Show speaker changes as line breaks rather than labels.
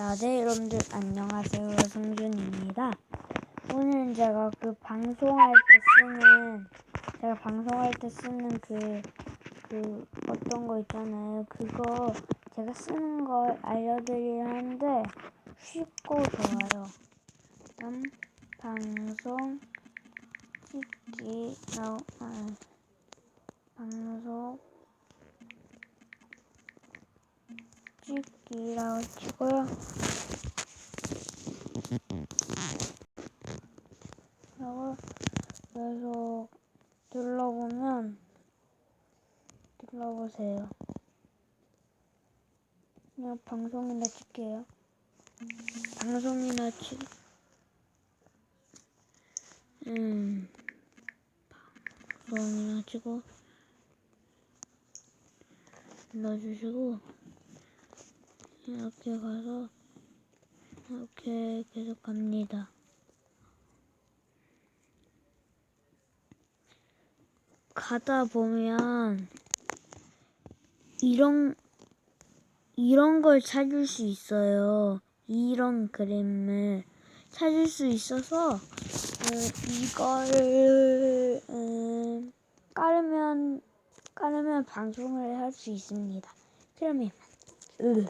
아, 네, 여러분들 안녕하세요. 성준입니다. 오늘은 제가 그 방송할 때 쓰는 제가 방송할 때 쓰는 그, 그 어떤 거 있잖아요. 그거 제가 쓰는 걸 알려드리려는데 쉽고 좋아요. 음, 방송 찍기 나 아, 방송 찍기라고 치고요. 그리고 계속 눌러보면 눌러보세요. 그냥 방송이나 찍게요. 방송이나 치. 음. 방송이나 치고 눌러주시고 이렇게 가서 이렇게 계속 갑니다. 가다 보면 이런 이런 걸 찾을 수 있어요. 이런 그림을 찾을 수 있어서 음, 이거를 음, 깔으면 깔으면 방송을 할 수 있습니다. 그러면 으.